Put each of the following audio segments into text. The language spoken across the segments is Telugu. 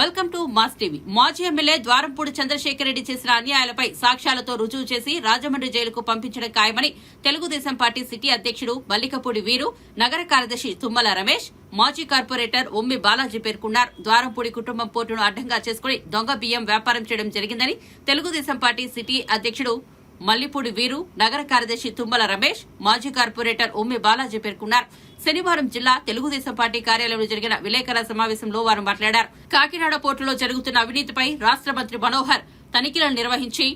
Welcome to mass TV. మాజీ ఎమ్మెల్యే ద్వారంపూడి చంద్రశేఖర్ రెడ్డి చేసిన అన్యాయాలపై సాక్ష్యాలతో రుజువు చేసి రాజమండ్రి జైలుకు పంపించడం ఖాయమని తెలుగుదేశం పార్టీ సిటీ అధ్యక్షుడు మల్లికపూడి వీరు నగర కార్యదర్శి తుమ్మల రమేష్ మాజీ కార్పొరేటర్ ఉమ్మి బాలాజీ పేర్కొన్నారు. ద్వారంపూడి కుటుంబం పోర్టును అడ్డంగా చేసుకుని దొంగ బియ్యం వ్యాపారం చేయడం జరిగిందని తెలుగుదేశం పార్టీ సిటీ అధ్యక్షుడు మల్లిపూడి వీరు నగర కార్యదర్శి తుమ్మల రమేష్ మాజీ కార్పొరేటర్ ఉమ్మి బాలాజీ పేర్కొన్నారు. శనివారం జిల్లా తెలుగుదేశం పార్టీ కార్యాలయంలో జరిగిన విలేకరుల సమావేశంలో వారు మాట్లాడారు. కాకినాడ పోర్టులో జరుగుతున్న అవినీతిపై రాష్ట్ర మంత్రి మనోహర్ తనిఖీలను నిర్వహించి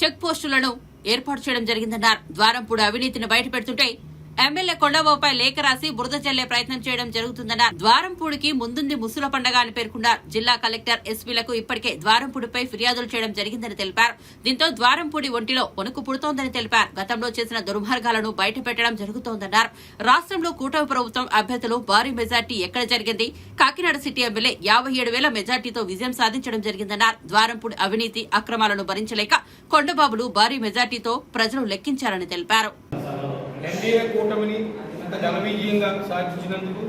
చెక్ పోస్టులను ఏర్పాటు చేయడం జరిగిందన్నారు. ద్వారంపూడి అవినీతిని బయటపెడుతుంటే ఎమ్మెల్యే కొండబాబుపై లేఖ రాసి బురద చెల్లే ప్రయత్నం చేయడం జరుగుతుందన్నారు ద్వారంపూడికి ముందుంది ముసుల పండగ అని పేర్కొన్నారు. జిల్లా కలెక్టర్ ఎస్పీలకు ఇప్పటికే ద్వారంపూడిపై ఫిర్యాదులు చేయడం జరిగిందని తెలిపారు. దీంతో ద్వారంపూడి ఒంటిలో వణుకు పుడుతోందని తెలిపారు. గతంలో చేసిన దుర్మార్గాలను బయటపెట్టడం జరుగుతోందన్నారు. రాష్ట్రంలో కూటమి ప్రభుత్వం అభ్యర్థులు భారీ మెజార్టీ ఎక్కడ జరిగింది? కాకినాడ సిటీ ఎమ్మెల్యే యాభై ఏడు వేల మెజార్టీతో విజయం సాధించడం జరిగిందన్నారు. ద్వారంపూడి అవినీతి అక్రమాలను భరించలేక కొండబాబులు భారీ మెజార్టీతో ప్రజలు లెక్కించారని తెలిపారు. ఎన్డీఏ కూటమిని ఇంత ఘనవిజయంగా సాధించినందుకు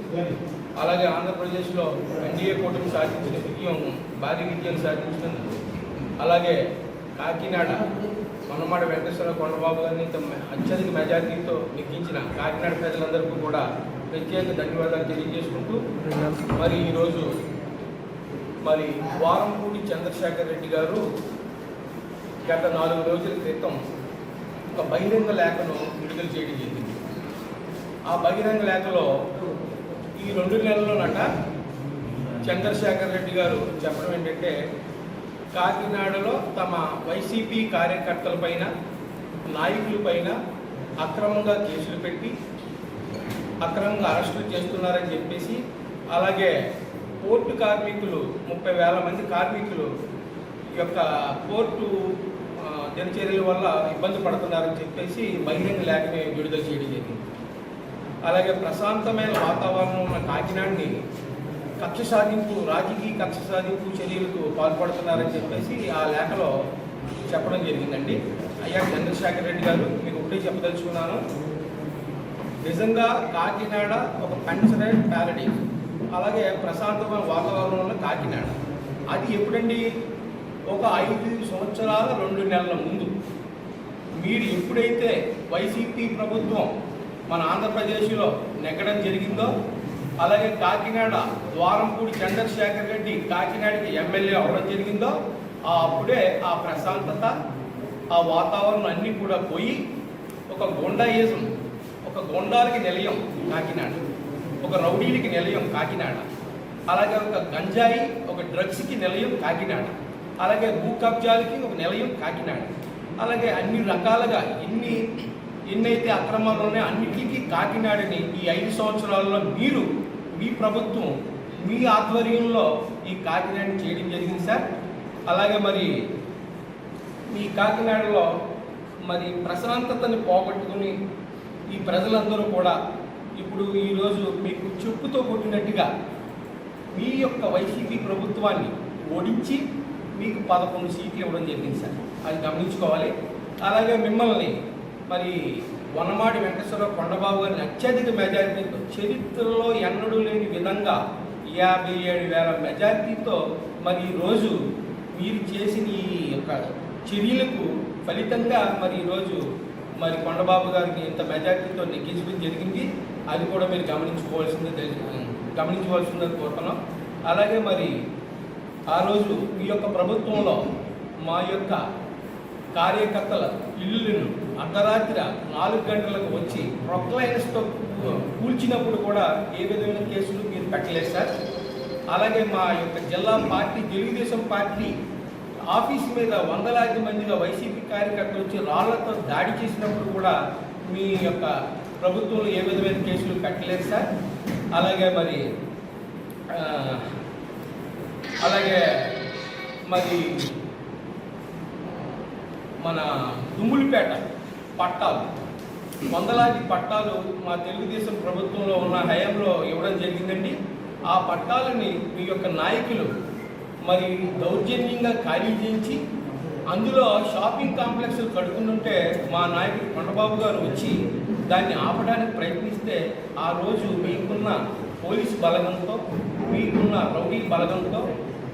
అలాగే ఆంధ్రప్రదేశ్లో ఎన్డీఏ కూటమి సాధించిన విజయం భారీ విజయం సాధించినందుకు అలాగే కాకినాడ మనమాడ వెంకటేశ్వర కొండబాబు గారిని అత్యధిక మెజార్టీతో నెగ్గించిన కాకినాడ ప్రజలందరికీ కూడా ప్రత్యేక ధన్యవాదాలు తెలియజేసుకుంటూ మరి ఈరోజు మరి వారంపూడి చంద్రశేఖర్ రెడ్డి గారు గత నాలుగు రోజుల క్రితం ఒక బహిరంగ లేఖను విడుదల చేయడం జరిగింది. ఆ బహిరంగ లేఖలో ఈ రెండు నెలల్లోనట చంద్రశేఖర్ రెడ్డి గారు చెప్పడం ఏంటంటే కాకినాడలో తమ వైసీపీ కార్యకర్తలపైన నాయకులపైన అక్రమంగా కేసులు పెట్టి అక్రమంగా అరెస్టులు చేస్తున్నారని చెప్పేసి అలాగే పోర్టు కార్మికులు ముప్పై వేల మంది కార్మికులు ఈ యొక్క పోర్టు దినచర్యల వల్ల ఇబ్బంది పడుతున్నారని చెప్పేసి బహిరంగ లేఖని విడుదల చేయడం జరిగింది. అలాగే ప్రశాంతమైన వాతావరణం ఉన్న కాకినాడని కక్ష సాధింపు రాజకీయ కక్ష సాధింపు చర్యలకు పాల్పడుతున్నారని చెప్పేసి ఆ లేఖలో చెప్పడం జరిగిందండి. అయ్యా చంద్రశేఖర్ రెడ్డి గారు మీకు ఒకటే చెప్పదలుచుకున్నాను. నిజంగా కాకినాడ ఒక పెన్షనర్ ప్యారడీ అలాగే ప్రశాంతమైన వాతావరణం ఉన్న కాకినాడ. అది ఎప్పుడండి? ఒక ఐదు సంవత్సరాల రెండు నెలల ముందు. మీరు ఎప్పుడైతే వైసీపీ ప్రభుత్వం మన ఆంధ్రప్రదేశ్లో నెగ్గడం జరిగిందో అలాగే కాకినాడ ద్వారంపూడి చంద్రశేఖర్ రెడ్డి కాకినాడకి ఎమ్మెల్యే అవ్వడం జరిగిందో ఆ అప్పుడే ఆ ప్రశాంతత ఆ వాతావరణం అన్నీ కూడా పోయి ఒక గుండాయిజం ఒక గొండాలకి నిలయం కాకినాడ ఒక రౌడీలకి నిలయం కాకినాడ అలాగే ఒక గంజాయి ఒక డ్రగ్స్కి నిలయం కాకినాడ. అలాగే భూ కబ్జాలకి ఒక నిలయం కాకినాడ. అలాగే అన్ని రకాలుగా ఎన్ని ఎన్నైతే అక్రమాలు ఉన్నాయో అన్నిటికీ కాకినాడని ఈ ఐదు సంవత్సరాల్లో మీరు మీ ప్రభుత్వం మీ ఆధ్వర్యంలో ఈ కాకినాడని చేయడం జరిగింది సార్. అలాగే మరి ఈ కాకినాడలో మరి ప్రశాంతతని పోగొట్టుకుని ఈ ప్రజలందరూ కూడా ఇప్పుడు ఈరోజు మీకు చెప్పుతో కొట్టినట్టుగా మీ యొక్క వైసీపీ ప్రభుత్వాన్ని ఓడించి మీకు పదకొండు సీట్లు ఇవ్వడం జరిగింది సార్. అది గమనించుకోవాలి. అలాగే మిమ్మల్ని మరి వనమాడి వెంకటేశ్వరరావు కొండబాబు గారిని అత్యధిక మెజారిటీతో చరిత్రలో ఎన్నడూ లేని విధంగా యాభై ఏడు వేల మెజారిటీతో మరి ఈరోజు మీరు చేసిన ఈ యొక్క చర్యలకు ఫలితంగా మరి ఈరోజు మరి కొండబాబు గారికి ఇంత మెజార్టీతో నెగ్గించడం జరిగింది. అది కూడా మీరు గమనించుకోవాల్సిందే గమనించవలసిందని కోరుతున్నాం. అలాగే మరి ఆ రోజు ఈ యొక్క ప్రభుత్వంలో మా యొక్క కార్యకర్తల ఇల్లులను అర్ధరాత్రి నాలుగు గంటలకు వచ్చి ప్రొక్లైన్స్తో కూల్చినప్పుడు కూడా ఏ విధమైన కేసులు మీరు పెట్టలేదు సార్? అలాగే మా యొక్క జిల్లా పార్టీ తెలుగుదేశం పార్టీ ఆఫీస్ మీద వందలాది మందిగా వైసీపీ కార్యకర్తలు వచ్చి రాళ్ళతో దాడి చేసినప్పుడు కూడా మీ యొక్క ప్రభుత్వంలో ఏ విధమైన కేసులు పెట్టలేదు సార్? అలాగే మరి అలాగే మరి మన దుమ్ములపేట పట్టాలు వందలాది పట్టాలు మా తెలుగుదేశం ప్రభుత్వంలో ఉన్న హయాంలో ఇవ్వడం జరిగిందండి. ఆ పట్టాలని మీ యొక్క నాయకులు మరి దౌర్జన్యంగా ఖాళీ చేయించి అందులో షాపింగ్ కాంప్లెక్స్లు కడుతుంటే మా నాయకుడు కొండబాబు గారు వచ్చి దాన్ని ఆపడానికి ప్రయత్నిస్తే ఆ రోజు మీకున్న పోలీసు బలగంతో మీకున్న రౌడీ బలగంతో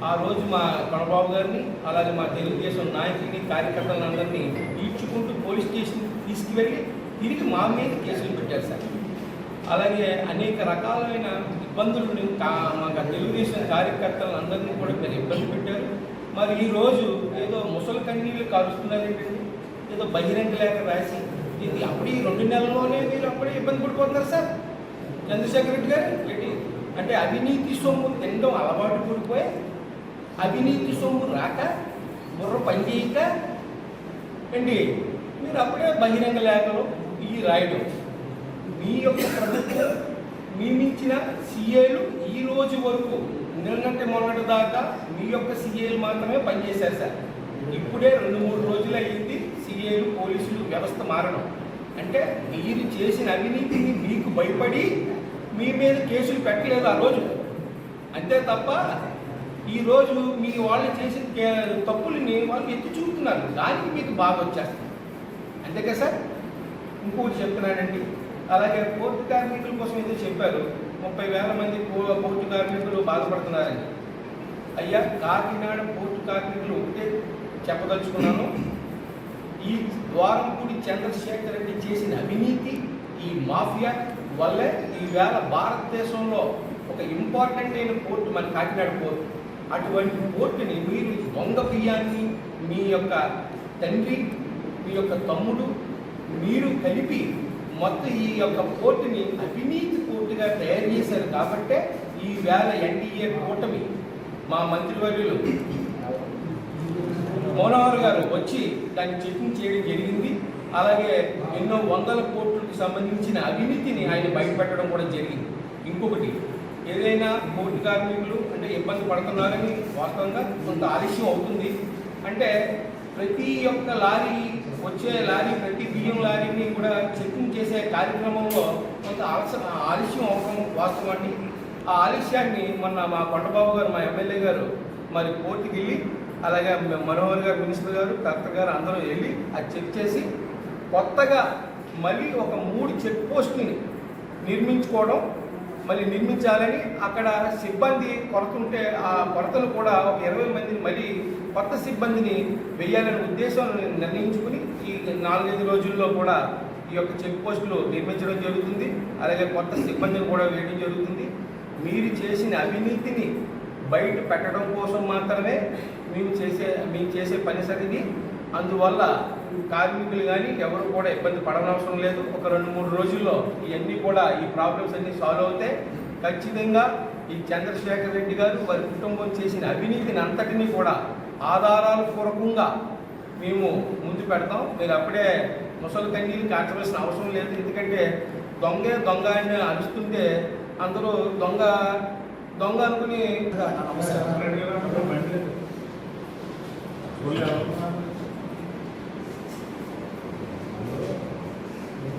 ఆ రోజు మా కణబాబు గారిని అలాగే మా తెలుగుదేశం నాయకుడిని కార్యకర్తలందరినీ ఈడ్చుకుంటూ పోలీస్ స్టేషన్ తీసుకువెళ్ళి తిరిగి మా మీద కేసులు పెట్టారు సార్. అలాగే అనేక రకాలైన ఇబ్బందులను మా మాకు తెలుగుదేశం కార్యకర్తలందరినీ కూడా మీరు ఇబ్బంది పెట్టారు. మరి ఈరోజు ఏదో ముసలి కన్నీళ్ళు కాలుస్తున్నారు ఏదో బహిరంగ లేఖ రాసి ఇది అప్పుడు ఈ రెండు నెలల్లోనే మీరు అప్పుడే ఇబ్బంది పడిపోతున్నారు సార్. చంద్రశేఖర్ రెడ్డి గారు అంటే అవినీతి సొమ్ము తినడం అలవాటు పడిపోయి అవినీతి సొమ్ము రాక బుర్ర పనిచేయక అండి మీరు అప్పుడే బహిరంగ లేఖలు ఈ రాయడం. మీ యొక్క ప్రభుత్వం నియమించిన సీఏలు ఈ రోజు వరకు నిన్నటి మొన్నటి దాకా మీ యొక్క సీఏలు మాత్రమే పనిచేశారు సార్. ఇప్పుడే రెండు మూడు రోజులు అయ్యింది సీఏలు పోలీసులు వ్యవస్థ మారడం. అంటే మీరు చేసిన అవినీతిని మీకు భయపడి మీ మీద కేసులు పెట్టలేదు ఆ రోజు. అంతే తప్ప ఈ రోజు మీ వాళ్ళు చేసిన కే- తప్పుల్ని వాళ్ళు ఎత్తి చూపుతున్నారు. దానికి మీకు బాగా వచ్చేస్తుంది. అంతే కదా సార్? ఇంకోటి చెప్తున్నానండి. అలాగే పోర్టు కార్మికుల కోసం ఏదో చెప్పారు. ముప్పై వేల మంది పోర్టు కార్మికులు బాధపడుతున్నారని. అయ్యా కాకినాడ పోర్టు కార్మికులు ఒకటే చెప్పదలుచుకున్నాను. ఈ ద్వారంపూడి చంద్రశేఖర్ రెడ్డి చేసిన అవినీతి ఈ మాఫియా వల్లే ఈవేళ భారతదేశంలో ఒక ఇంపార్టెంట్ అయిన పోర్టు మన కాకినాడ పోర్టు అటువంటి కోర్టుని మీరు దొంగ బియ్యాన్ని మీ యొక్క తండ్రి మీ యొక్క తమ్ముడు మీరు కలిపి మొత్తం ఈ యొక్క కోర్టుని అవినీతి కోర్టుగా తయారు చేశారు కాబట్టే ఈ వేళ ఎన్డీఏ కూటమి మా మంత్రివర్యులు మోనవర్ గారు వచ్చి దాన్ని చెకింగ్ చేయడం జరిగింది. అలాగే ఎన్నో వందల కోట్లకు సంబంధించిన అవినీతిని ఆయన బయటపెట్టడం కూడా జరిగింది. ఇంకొకటి ఏదైనా కోటి కార్మికులు అంటే ఇబ్బంది పడుతున్నారని వాస్తవంగా కొంత ఆలస్యం అవుతుంది. అంటే ప్రతి ఒక్క లారీ వచ్చే లారీ ప్రతి బియ్యం లారీని కూడా చెకింగ్ చేసే కార్యక్రమంలో కొంత ఆలస్యం ఆలస్యం అవడం వాస్తవం అండి ఆ ఆలస్యాన్ని మొన్న మా కొండబాబు గారు మా ఎమ్మెల్యే గారు మరి కోర్టుకి వెళ్ళి అలాగే మనోహర్ గారు మినిస్టర్ గారు కలెక్టర్ గారు అందరూ వెళ్ళి అది చెక్ చేసి కొత్తగా మళ్ళీ ఒక మూడు చెక్ పోస్టుని నిర్మించుకోవడం మళ్ళీ నిర్మించాలని అక్కడ సిబ్బంది కొరతుంటే ఆ కొరతను కూడా ఒక ఇరవై మందిని మళ్ళీ కొత్త సిబ్బందిని వెయ్యాలనే ఉద్దేశం నిర్ణయించుకుని ఈ నాలుగైదు రోజుల్లో కూడా ఈ యొక్క చెక్ పోస్టులు నిర్మించడం జరుగుతుంది. అలాగే కొత్త సిబ్బందిని కూడా వేయడం జరుగుతుంది. మీరు చేసిన అవినీతిని బయట పెట్టడం కోసం మాత్రమే మేము చేసే మేము చేసే పని సరిది. అందువల్ల కార్మికులు కానీ ఎవరు కూడా ఇబ్బంది పడనవసరం లేదు. ఒక రెండు మూడు రోజుల్లో ఇవన్నీ కూడా ఈ ప్రాబ్లమ్స్ అన్నీ సాల్వ్ అవుతాయి ఖచ్చితంగా ఈ చంద్రశేఖర్ రెడ్డి గారు వారి కుటుంబం చేసిన అవినీతిని అంతటినీ కూడా ఆధారాల పూర్వకంగా మేము ముందు పెడతాం. మీరు అప్పుడే ముసలి కన్నీళ్ళు కాచవలసిన అవసరం లేదు. ఎందుకంటే దొంగే దొంగ అని అరుస్తుంటే అందరూ దొంగ దొంగ అనుకుని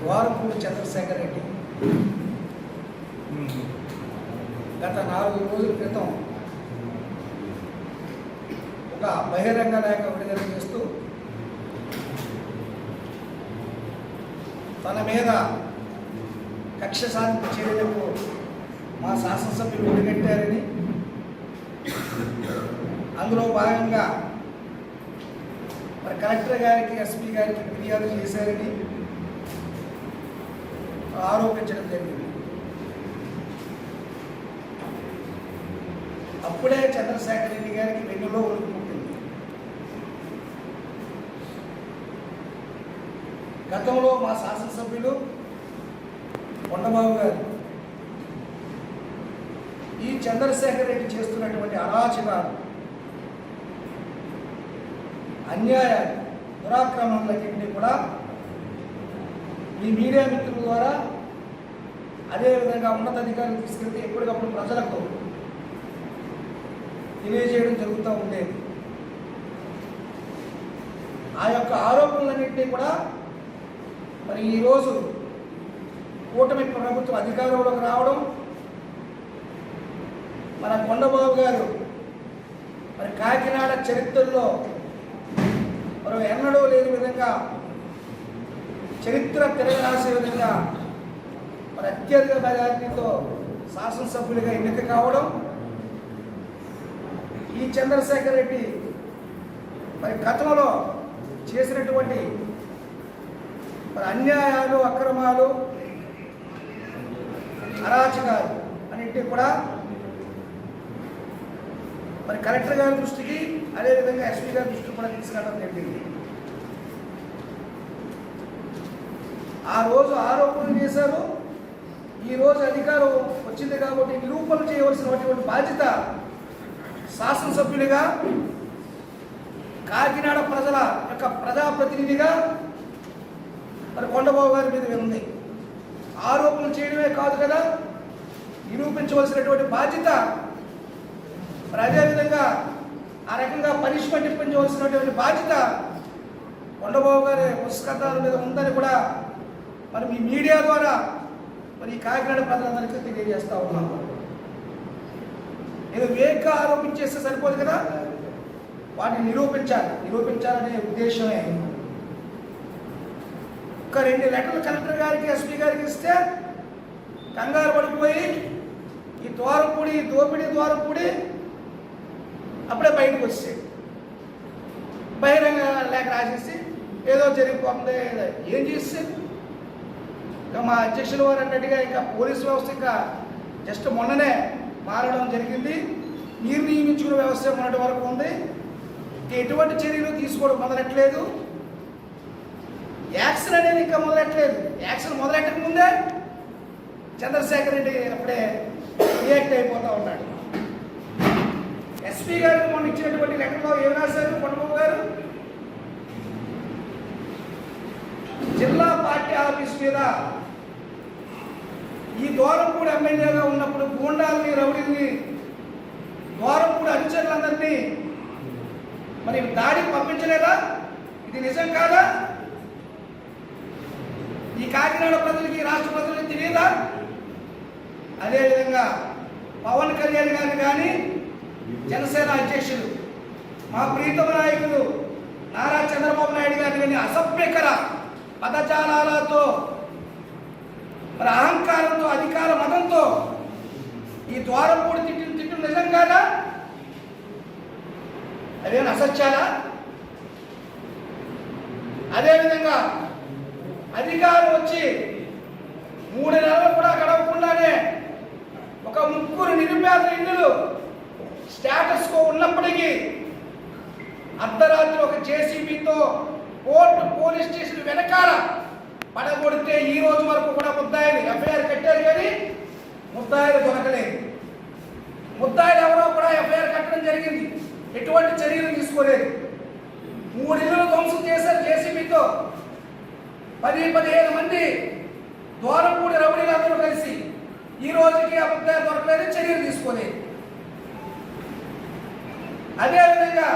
ద్వారపూడి చంద్రశేఖర్ రెడ్డి. గత నాలుగు రోజుల క్రితం ఒక బహిరంగ లేఖ విడుదల చేస్తూ తన మీద కక్ష సాధింపు చర్యలకు మా శాసనసభ్యులు ఒడిగట్టారని అందులో భాగంగా మరి కలెక్టర్ గారికి ఎస్పీ గారికి ఫిర్యాదు చేశారని ఆరోపించడం జరిగింది. అప్పుడే చంద్రశేఖర్ రెడ్డి గారికి వెన్నులో ఉనికి పుట్టింది. గతంలో మా శాసనసభ్యులు కొండబాబు గారు ఈ చంద్రశేఖర్ రెడ్డి చేస్తున్నటువంటి అరాచకాలు అన్యాయాలు దురాక్రమణలన్నింటినీ కూడా ఈ మీడియా మిత్రుల ద్వారా అదేవిధంగా ఉన్నతాధికారులు తీసుకెళ్తే ఎప్పటికప్పుడు ప్రజలకు తెలియజేయడం జరుగుతూ ఉండేది. ఆ యొక్క ఆరోపణలన్నింటినీ కూడా మరి ఈరోజు కూటమి ప్రభుత్వం అధికారంలోకి రావడం మన కొండబాబు గారు మరి కాకినాడ చరిత్రలో మనం ఎన్నడూ లేని విధంగా చరిత్ర తిరగరాసే విధంగా మరి అత్యధిక మెజారిటీతో శాసనసభ్యులుగా ఎన్నిక కావడం ఈ చంద్రశేఖర్ రెడ్డి మరి గతంలో చేసినటువంటి మరి అన్యాయాలు అక్రమాలు అరాచకాలు అన్నింటినీ కూడా మరి కలెక్టర్ గారి దృష్టికి అదేవిధంగా ఎస్పీ గారి దృష్టికి కూడా తీసుకెళ్ళడం జరిగింది. ఆ రోజు ఆరోపణలు చేశారు. ఈ రోజు అధికారం వచ్చింది కాబట్టి నిరూపణ చేయవలసినటువంటి బాధ్యత శాసనసభ్యులుగా కాకినాడ ప్రజల యొక్క ప్రజాప్రతినిధిగా మరి కొండబాబు గారి మీద ఉంది. ఆరోపణలు చేయడమే కాదు కదా నిరూపించవలసినటువంటి బాధ్యత. మరి అదేవిధంగా ఆ రకంగా పనిష్మెంట్ ఇప్పించవలసినటువంటి బాధ్యత కొండబాబు గారి పుస్తకాల మీద ఉందని కూడా మరి మీ మీడియా ద్వారా మరి ఈ కాకినాడ ప్రజలందరికీ తెలియజేస్తా ఉన్నాను ఏదో వేగ్గా ఆరోపించేస్తే సరిపోదు కదా? వాటిని నిరూపించాలి. నిరూపించాలనే ఉద్దేశమే. ఒక రెండు లెటర్లు కలెక్టర్ గారికి ఎస్పీ గారికి ఇస్తే కంగారు పడిపోయి ఈ ద్వారపూడి దోపిడీ ద్వారపూడి అప్పుడే బయటకు వచ్చేది బహిరంగ లేఖ రాసేసి ఏదో జరిగిపోతుంది ఏం చేస్తే ఇంకా మా అధ్యక్షుల వారు అన్నట్టుగా ఇంకా పోలీసు వ్యవస్థ ఇంకా జస్ట్ మొన్ననే మారడం జరిగింది. మీరు నియమించుకునే వ్యవస్థ మొన్నటి వరకు ఉంది. ఇంకా ఎటువంటి చర్యలు తీసుకోవడం మొదలెట్టలేదు. యాక్షన్ అనేది ఇంకా మొదలెట్టలేదు. యాక్షన్ మొదలెట్టక ముందే చంద్రశేఖర్ రెడ్డి అప్పుడే రియాక్ట్ అయిపోతూ ఉన్నాడు. ఎస్పీ గారికి మొన్న ఇచ్చినటువంటి లెటర్లో ఏం రాశారు? పండుగ గారు? జిల్లా పార్టీ ఆఫీస్ మీద ఈ ద్వారంపూడి ఎమ్మెల్యేగా ఉన్నప్పుడు గూండాలని రౌడీని ద్వారంపూడి అనుచరులందరినీ మరి దాడికి పంపించలేదా? ఇది నిజం కాదా? ఈ కాకినాడ ప్రజలకి రాష్ట్ర ప్రజలకి తెలియదా? అదేవిధంగా పవన్ కళ్యాణ్ గారిని కానీ జనసేన అధ్యక్షులు మా ప్రీతమ నాయకులు నారా చంద్రబాబు నాయుడు గారిని కానీ అసభ్యకర పదజాలాలతో మరి అహంకారంతో అధికార మతంతో ఈ ద్వారపూడి తిట్టిన తిట్టు నిజం కాదా? అదేమైనా అసత్యాలా? అదేవిధంగా అధికారం వచ్చి మూడు నెలలు కూడా గడవకుండానే ఒక ముగ్గురు నిరుపేద ఇల్లులు స్టేటస్ కో ఉన్నప్పటికీ అర్ధరాత్రి ఒక జేసీబీతో కోర్టు పోలీస్ స్టేషన్ వెనకాల పడగొడితే ఈ రోజు వరకు కూడా ముద్దాయిలు ఎఫ్ఐఆర్ కట్టారు కానీ ముద్దాయిలు దొరకలేదు. ముద్దాయిలు ఎవరో కూడా ఎఫ్ఐఆర్ కట్టడం జరిగింది. ఎటువంటి చర్యలు తీసుకోలేదు. మూడు ఇళ్ళు ధ్వంసం చేశారు జేసీబీతో. పది పదిహేను మంది దూరపూడి రమణీలందరూ కలిసి ఈ రోజుకి ఆ ముద్దాయి దొరకలేదు చర్యలు తీసుకోలేదు. అదేవిధంగా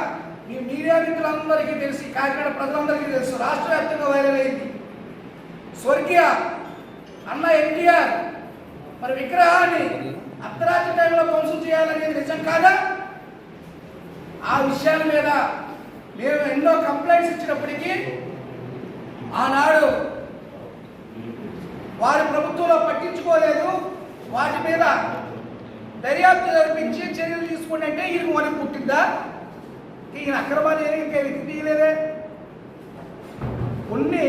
మీ మీడియా మిత్రులందరికీ తెలిసి కాకినాడ ప్రజలందరికీ తెలుసు రాష్ట్ర వ్యాప్తంగా వైరల్ అయింది. స్వర్గీయ అన్న ఎన్టీఆర్ మరి విగ్రహాన్ని అర్ధరాత్రి టైంలో ధ్వంసం చేయాలనేది నిజం కాదా? ఆ విషయాల మీద మేము ఎన్నో కంప్లైంట్స్ ఇచ్చినప్పటికీ ఆనాడు వారి ప్రభుత్వంలో పట్టించుకోలేదు. వాటి మీద దర్యాప్తు జరిపించి చర్యలు తీసుకోండి అంటే ఈయన మనకు పుట్టిందా? ఈయన అక్రమాలు ఏమి తీయలేదే కొన్ని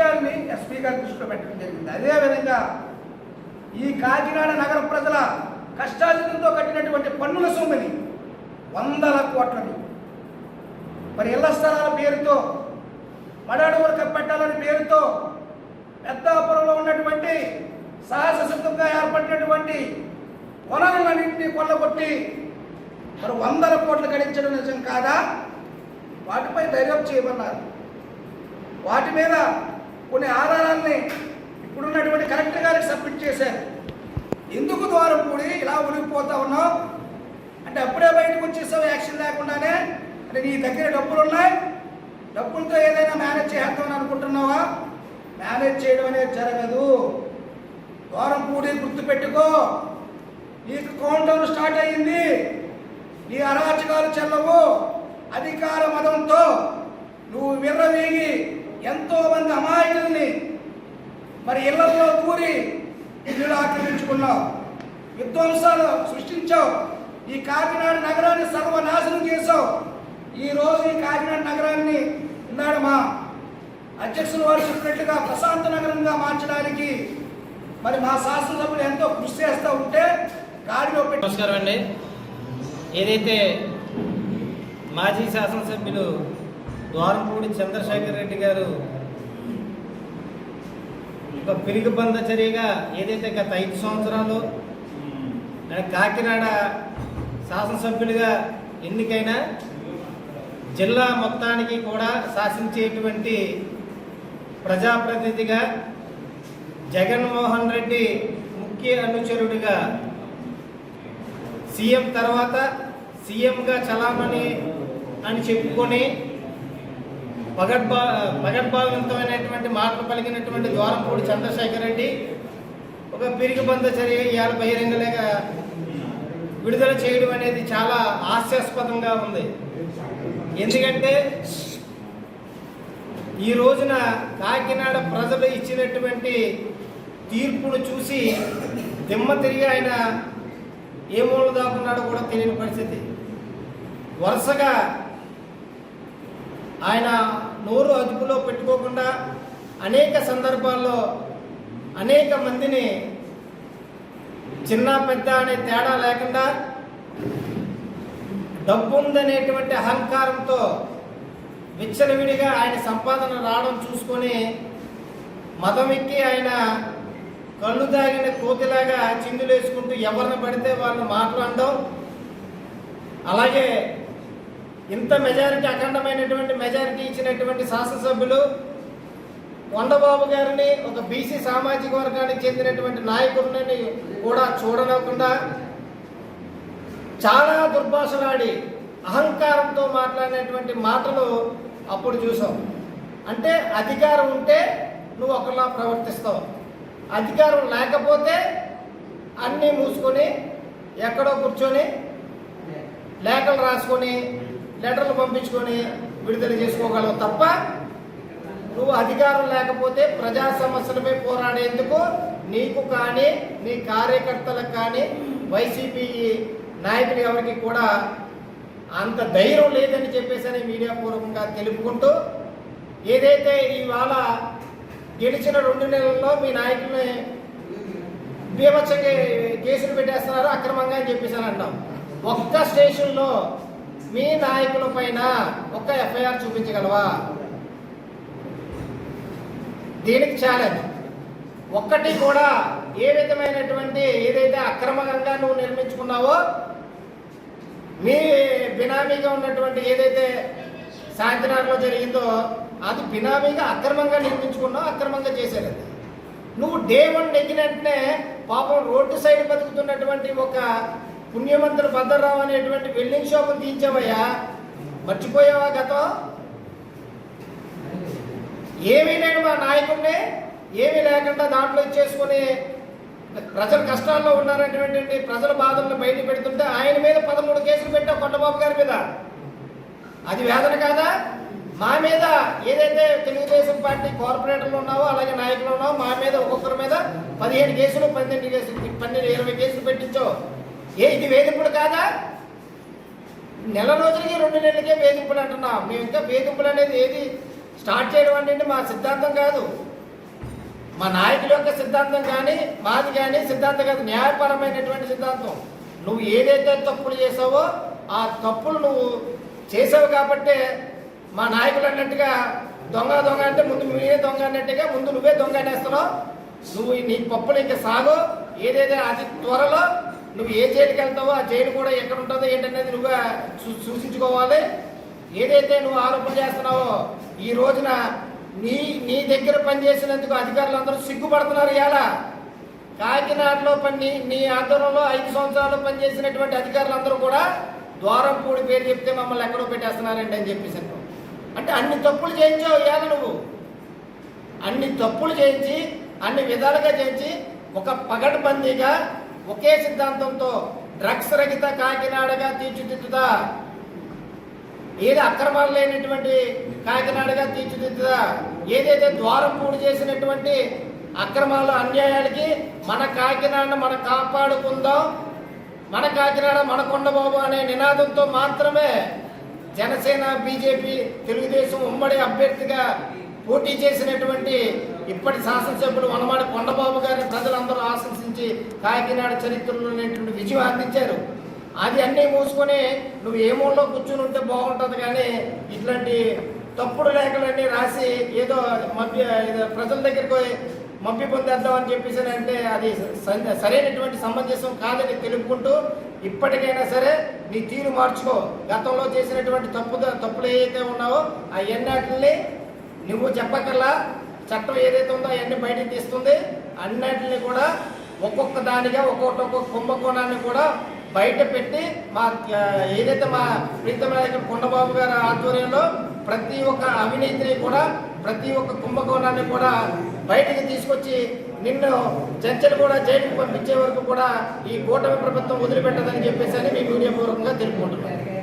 విషయాన్ని ఎస్పీ గారి దృష్టిలో పెట్టడం జరిగింది. అదేవిధంగా ఈ కాకినాడ నగర ప్రజల కష్టార్జితంతో కట్టినటువంటి పన్నుల సొమ్ముని వందల కోట్లని మరి ఇళ్ళ స్థలాల పేరుతో మడాడుగులు కప్పెట్టాలని పేరుతో పెద్దాపురంలో ఉన్నటువంటి సాహస సిద్ధంగా ఏర్పడినటువంటి వనరులన్నింటినీ కొల్లగొట్టి మరి వందల కోట్లు గడించడం నిజం కాదా? వాటిపై దర్యాప్తు చేయమన్నారు. వాటి మీద కొన్ని ఆధారాలని ఇప్పుడున్నటువంటి కలెక్టర్ గారికి సబ్మిట్ చేశారు. ఎందుకు ద్వారం కూడి ఇలా ఉనిగిపోతా ఉన్నావు? అంటే అప్పుడే బయటకు వచ్చేసావు యాక్షన్ లేకుండానే? అంటే నీ దగ్గర డబ్బులు ఉన్నాయి? డబ్బులతో ఏదైనా మేనేజ్ చేద్దామని అనుకుంటున్నావా? మేనేజ్ చేయడం అనేది జరగదు. ద్వారం కూడి గుర్తుపెట్టుకో. నీకు కౌంటర్ స్టార్ట్ అయ్యింది. నీ అరాచకాలు చెల్లవు. అధికార మతంతో నువ్వు విర్రవీగి ఎంతో మంది అమాయకుల్ని మరి ఇళ్ళలో కూరి ఇల్లు ఆక్రమించుకున్నావు. విధ్వంసాలు సృష్టించావు. ఈ కాకినాడ నగరాన్ని సర్వనాశనం చేశావు. ఈరోజు ఈ కాకినాడ నగరాన్ని ఉన్నాడు మా అధ్యక్షులు వారు చెప్పినట్లుగా ప్రశాంత నగరంగా మార్చడానికి మరి మా శాసనసభ్యులు ఎంతో కృషి చేస్తూ ఉంటే గాడిలో పెట్టి నమస్కారం అండి. ఏదైతే మాజీ శాసనసభ్యులు ద్వారంపూడి చంద్రశేఖర్ రెడ్డి గారు ఒక పిరిగిబంద చర్యగా ఏదైతే గత ఐదు సంవత్సరాలు ఆయన కాకినాడ శాసనసభ్యులుగా ఎన్నికైనా జిల్లా మొత్తానికి కూడా శాసించేటువంటి ప్రజాప్రతినిధిగా జగన్మోహన్ రెడ్డి ముఖ్య అనుచరుడిగా సీఎం తర్వాత సీఎంగా చలామణి అని చెప్పుకొని పగడ్బా పగడ్భావంతమైనటువంటి మాటలు పలికినటువంటి ద్వారంపూడి చంద్రశేఖర్ రెడ్డి ఒక పిరిగిబంద చర్య ఇవాళ బహిరంగలేక విడుదల చేయడం అనేది చాలా హాస్యాస్పదంగా ఉంది. ఎందుకంటే ఈ రోజున కాకినాడ ప్రజలు ఇచ్చినటువంటి తీర్పును చూసి దిమ్మ తిరిగి ఆయన ఏ మూల దాకున్నాడో కూడా తెలియని పరిస్థితి. వరుసగా ఆయన నోరు అదుపులో పెట్టుకోకుండా అనేక సందర్భాల్లో అనేక మందిని చిన్న పెద్ద అనే తేడా లేకుండా డబ్బు ఉందనేటువంటి అహంకారంతో విచ్చలవిడిగా ఆయన సంపాదన రావడం చూసుకొని మతం ఎక్కి ఆయన కళ్ళు తాగిన కోతిలాగా చిందులేసుకుంటూ ఎవరిని పడితే వాళ్ళని మాట్లాడడం అలాగే ఇంత మెజారిటీ అఖండమైనటువంటి మెజారిటీ ఇచ్చినటువంటి శాసనసభ్యులు కొండబాబు గారిని ఒక బీసీ సామాజిక వర్గానికి చెందినటువంటి నాయకుడిని కూడా చూడలేకుండా చాలా దుర్భాషలాడి అహంకారంతో మాట్లాడినటువంటి మాటలు అప్పుడు చూసాం. అంటే అధికారం ఉంటే నువ్వు ఒకలా ప్రవర్తిస్తావు. అధికారం లేకపోతే అన్నీ మూసుకొని ఎక్కడో కూర్చొని లేఖలు రాసుకొని లెటర్లు పంపించుకొని విడుదల చేసుకోగలవు తప్ప నువ్వు అధికారం లేకపోతే ప్రజా సమస్యలపై పోరాడేందుకు నీకు కానీ నీ కార్యకర్తలకు కానీ వైసీపీ నాయకులు ఎవరికి కూడా అంత ధైర్యం లేదని చెప్పేసి మీడియా పూర్వకంగా తెలుపుకుంటూ ఏదైతే ఇవాళ గెలిచిన రెండు నెలల్లో మీ నాయకుల్ని బీభత్సంగా కేసులు పెట్టేస్తున్నారు అక్రమంగా అని చెప్పేసి అని అంటాం. ఒక్క స్టేషన్లో మీ నాయకుల పైన ఒక ఎఫ్ఐఆర్ చూపించగలవా? దీనికి ఛాలెంజ్ ఒక్కటి కూడా ఏ విధమైనటువంటి ఏదైతే అక్రమంగా నువ్వు నిర్మించుకున్నావో మీ బినామీగా ఉన్నటువంటి ఏదైతే సాయంత్రంలో జరిగిందో అది బినామీగా అక్రమంగా నిర్మించుకున్నావు అక్రమంగా చేశారు నువ్వు డే వన్ నెగ్గిన వెంటనే పాపం రోడ్డు సైడ్ బతుకుతున్నటువంటి ఒక పుణ్యమంతుడు భద్రరావు అనేటువంటి వెల్డింగ్ షాప్ తీయించావయ్యా మర్చిపోయావా గతం? ఏమీ లేని మా నాయకుడిని ఏమీ లేకుండా దాంట్లో ఇచ్చేసుకుని ప్రజలు కష్టాల్లో ఉన్నారనేటువంటి ప్రజల బాధలను బయట పెడుతుంటే ఆయన మీద పదమూడు కేసులు పెట్టావు కొండబాబు గారి మీద. అది వేదన కాదా? మా మీద ఏదైతే తెలుగుదేశం పార్టీ కార్పొరేటర్లు ఉన్నావో అలాగే నాయకులు ఉన్నావో మా మీద ఒక్కొక్కరి మీద పదిహేను కేసులు పన్నెండు కేసులు పన్నెండు ఇరవై కేసులు పెట్టించో. ఏ ఇది వేధింపులు కాదా? నెల రోజులకి రెండు నెలలకే వేధింపులు అంటున్నాం. మేము ఇంకా వేధింపులు అనేది ఏది స్టార్ట్ చేయడం అంటే మా సిద్ధాంతం కాదు. మా నాయకుల యొక్క సిద్ధాంతం కానీ మాది కానీ సిద్ధాంతం కాదు. న్యాయపరమైనటువంటి సిద్ధాంతం. నువ్వు ఏదైతే తప్పులు చేసావో ఆ తప్పులు నువ్వు చేసావు కాబట్టే మా నాయకులు అన్నట్టుగా దొంగ దొంగ అంటే ముందు నువ్వే దొంగ అన్నట్టుగా ముందు నువ్వే దొంగ అనేస్తున్నావు నువ్వు నీ పప్పులు ఇంకా సాగు. ఏదైతే అతి త్వరలో నువ్వు ఏ చేతికి వెళ్తావో ఆ చేతి కూడా ఎక్కడ ఉంటుందో ఏంటనేది నువ్వు సూచించుకోవాలి. ఏదైతే నువ్వు ఆరోపణ చేస్తున్నావో ఈ రోజున నీ నీ దగ్గర పనిచేసినందుకు అధికారులు అందరూ సిగ్గుపడుతున్నారు ఇవాళ. కాకినాడలో పని నీ ఆధ్వర్యంలో ఐదు సంవత్సరాలు పనిచేసినటువంటి అధికారులందరూ కూడా ద్వారంపూడి పేరు చెప్తే మమ్మల్ని ఎక్కడో పెట్టేస్తున్నారండి అని చెప్పేసి అంటే అన్ని తప్పులు చేయించావు ఇవాళ నువ్వు. అన్ని తప్పులు చేయించి అన్ని విధాలుగా చేయించి ఒక పగడ్బందీగా ఒకే సిద్ధాంతంతో డ్రగ్స్ రహిత కాకినాడగా తీర్చిదిద్దుదా ఏది అక్రమాలు లేనటువంటి కాకినాడగా తీర్చిదిద్దుదా ఏదైతే ద్వారం పూడి చేసినటువంటి అక్రమాలు అన్యాయాలకి మన కాకినాడను మనం కాపాడుకుందాం మన కాకినాడ మన కొండబాబు అనే నినాదంతో మాత్రమే జనసేన బీజేపీ తెలుగుదేశం ఉమ్మడి అభ్యర్థిగా పోటీ చేసినటువంటి ఇప్పటి శాసనసభ్యులు వనమాడి కొండబాబు గారిని ప్రజలందరూ ఆశంసించి కాకినాడ చరిత్రలోనేటువంటి విజయం అందించారు. అది అన్నీ మూసుకొని నువ్వు ఏ మూలలో కూర్చుని ఉంటే బాగుంటుంది కానీ ఇట్లాంటి తప్పుడు లేఖలన్నీ రాసి ఏదో మభ్య ప్రజల దగ్గరికి పోయి మభ్య పొందేద్దామని చెప్పేసి అంటే అది స- సరైనటువంటి సమంజసం కాదని తెలుపుకుంటూ ఇప్పటికైనా సరే నీ తీరు మార్చుకో. గతంలో చేసినటువంటి తప్పు తప్పులు ఏవైతే ఉన్నావో ఆ ఎన్నాటిని నువ్వు చెప్పకల్లా చట్టం ఏదైతే ఉందో అవన్నీ బయటకు తీస్తుంది. అన్నిటిని కూడా ఒక్కొక్క దానిగా ఒక్కొక్కటి ఒక్కొక్క కుంభకోణాన్ని కూడా బయట పెట్టి మా ఏదైతే మా ప్రీతమ నాయకుడు కొండబాబు గారి ఆధ్వర్యంలో ప్రతి ఒక్క అవినీతిని కూడా ప్రతి ఒక్క కుంభకోణాన్ని కూడా బయటకు తీసుకొచ్చి నిన్ను చర్చలు కూడా జైలుకు పంపించే వరకు కూడా ఈ కూటమి ప్రభుత్వం వదిలిపెట్టదని చెప్పేసి అని మీ మీడియా పూర్వకంగా తెలుపుకుంటున్నాను